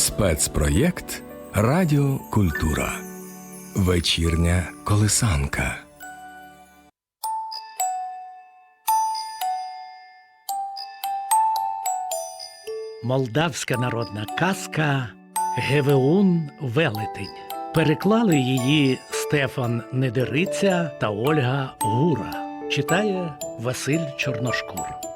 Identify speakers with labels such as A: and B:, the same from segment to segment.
A: Спецпроєкт Радіо Культура. Вечірня колисанка.
B: Молдавська народна казка Гевеун Велетень. Переклали її Стефан Недериця та Ольга Гура. Читає Василь Чорношкур.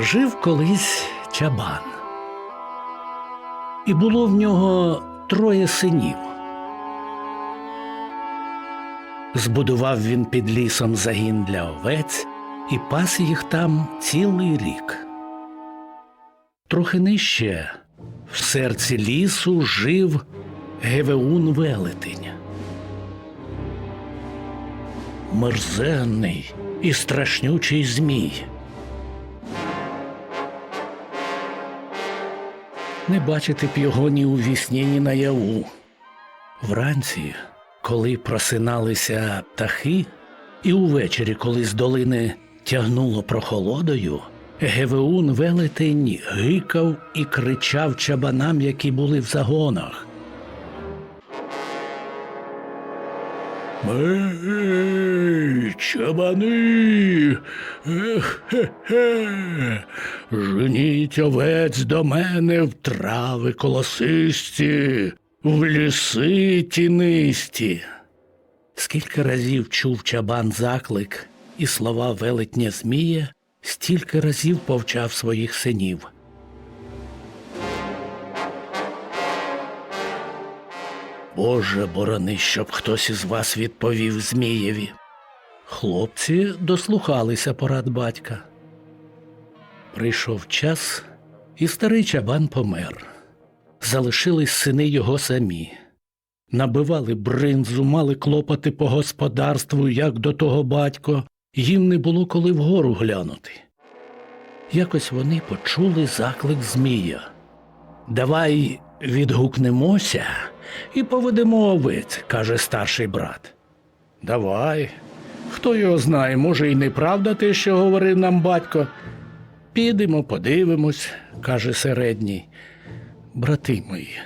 B: Жив колись чабан. І було в нього троє синів. Збудував він під лісом загін для овець і пас їх там цілий рік. Трохи нижче, в серці лісу, жив Гевеун Велетень. Мерзенний і страшнючий змій. Не бачити б його ні у вісні, ні наяву. Вранці, коли просиналися птахи, і увечері, коли з долини тягнуло прохолодою, Гевеун велетень гикав і кричав чабанам, які були в загонах. Ей, чабани, Ехе-хе, женіть овець до мене в трави колосисті, в ліси тінисті. Скільки разів чув чабан заклик і слова велетня Змія, стільки разів повчав своїх синів. Боже борони, щоб хтось із вас відповів Змієві. Хлопці дослухалися порад батька. Прийшов час, і старий чабан помер. Залишились сини його самі. Набивали бринзу, мали клопоти по господарству, як до того батько, їм не було коли вгору глянути. Якось вони почули заклик Змія. Давай відгукнемося і поведемо овець, каже старший брат. Давай. Хто його знає, може, і неправда те, що говорив нам батько. Підемо, подивимось, каже середній. Брати мої,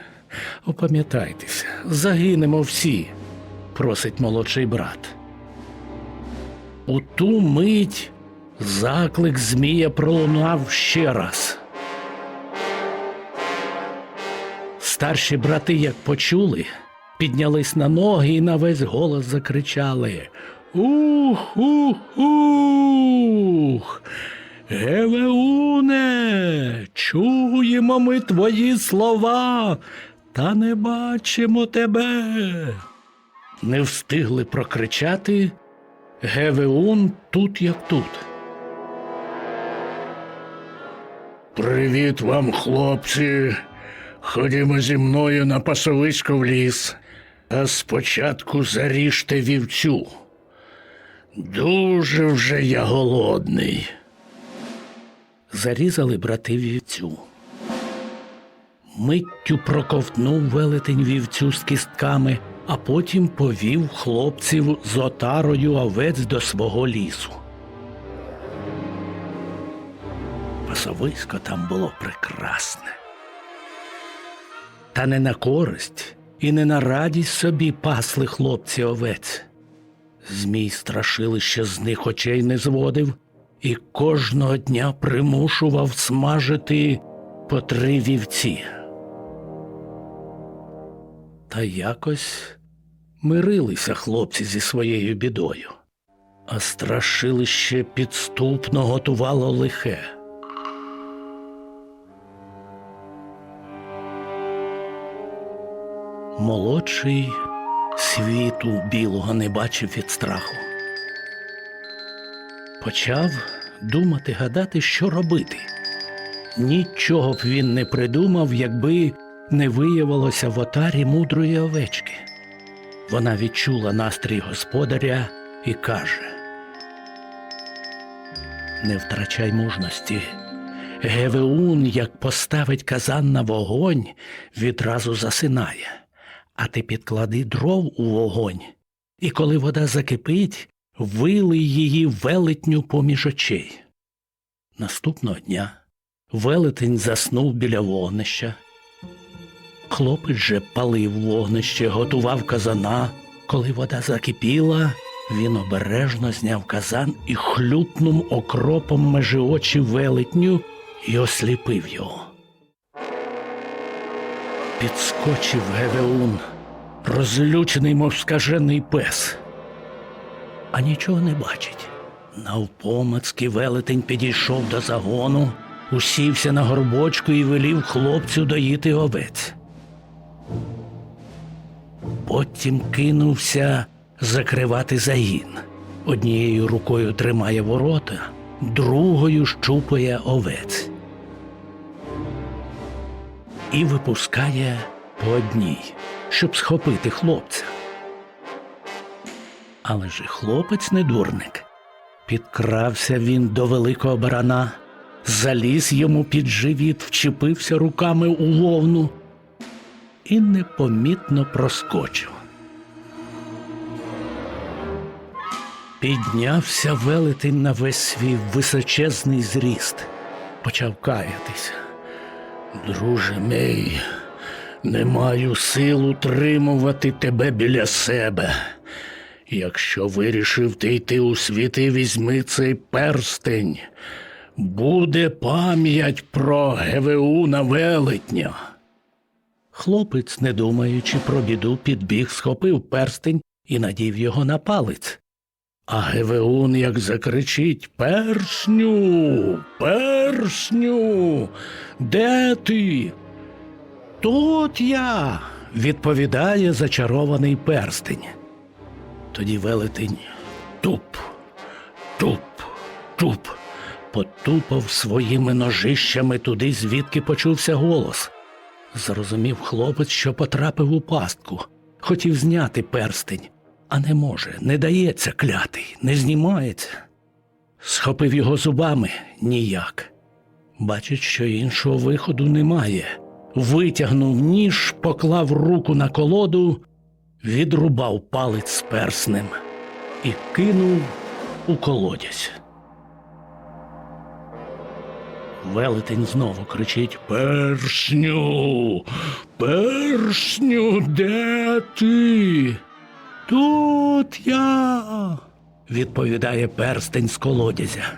B: опам'ятайтеся, загинемо всі, просить молодший брат. У ту мить заклик Змія пролунав ще раз. Старші брати, як почули, піднялись на ноги і на весь голос закричали Ух, ух, ух. Гевеуне, чуємо ми твої слова, та не бачимо тебе. Не встигли прокричати. Гевеун тут як тут. Привіт вам, хлопці. Ходімо зі мною на пасовисько в ліс, а спочатку заріжте вівцю. Дуже вже я голодний. Зарізали брати вівцю. Миттю проковтнув велетень вівцю з кістками, а потім повів хлопців з отарою овець до свого лісу. Пасовисько там було прекрасне. Та не на користь і не на радість собі пасли хлопці овець. Змій страшилище з них очей не зводив і кожного дня примушував смажити по три вівці. Та якось мирилися хлопці зі своєю бідою, а страшилище підступно готувало лихе. Молодший світу білого не бачив від страху. Почав думати, гадати, що робити. Нічого б він не придумав, якби не виявилося в отарі мудрої овечки. Вона відчула настрій господаря і каже: Не втрачай мужності. Гевеун, як поставить казан на вогонь, відразу засинає. А ти підклади дров у вогонь, і коли вода закипить, вили її велетню поміж очей. Наступного дня велетень заснув біля вогнища. Хлопець же палив вогнище, готував казана. Коли вода закипіла, він обережно зняв казан і хлюпнув окропом межи очі велетню і осліпив його. Підскочив Гевеун, розлючений, мов скажений пес. А нічого не бачить. Навпомацьки велетень підійшов до загону, усівся на горбочку і велів хлопцю доїти овець. Потім кинувся закривати загін. Однією рукою тримає ворота, другою щупає овець. І випускає по одній, щоб схопити хлопця. Але ж хлопець не дурник. Підкрався він до великого барана, заліз йому під живіт, вчепився руками у вовну і непомітно проскочив. Піднявся велетень на весь свій височезний зріст, почав каятися. Друже мій, не маю сил утримувати тебе біля себе. Якщо вирішив ти йти у світи, візьми цей перстень. Буде пам'ять про Гевеуна велетня. Хлопець, не думаючи про біду, підбіг, схопив перстень і надів його на палець. А Гевеун як закричить Першню, першню, де ти? Тут я, відповідає зачарований перстень. Тоді велетень туп, туп, туп, потупав своїми ножищами туди, звідки почувся голос. Зрозумів хлопець, що потрапив у пастку, хотів зняти перстень, а не може, не дається клятий, не знімається. Схопив його зубами ніяк. Бачить, що іншого виходу немає. Витягнув ніж, поклав руку на колоду, відрубав палець перснем і кинув у колодязь. Велетень знову кричить Першню, першню, де ти? Тут я, відповідає перстень з колодязя.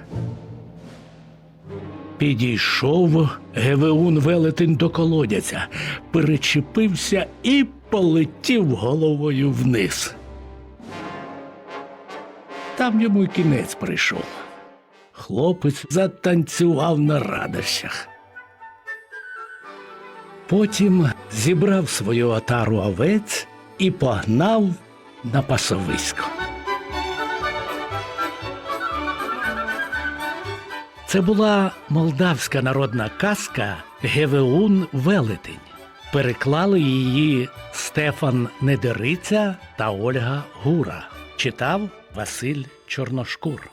B: Підійшов Гевеун велетень до колодязя, перечепився і полетів головою вниз. Там йому й кінець прийшов. Хлопець затанцював на радощах. Потім зібрав свою отару овець і погнав на пасовисько. Це була молдавська народна казка Гевеун Велетень. Переклали її Стефан Недериця та Ольга Гура. Читав Василь Чорношкур.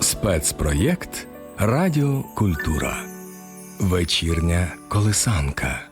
A: Спецпроєкт Радіокультура. Вечірня колисанка.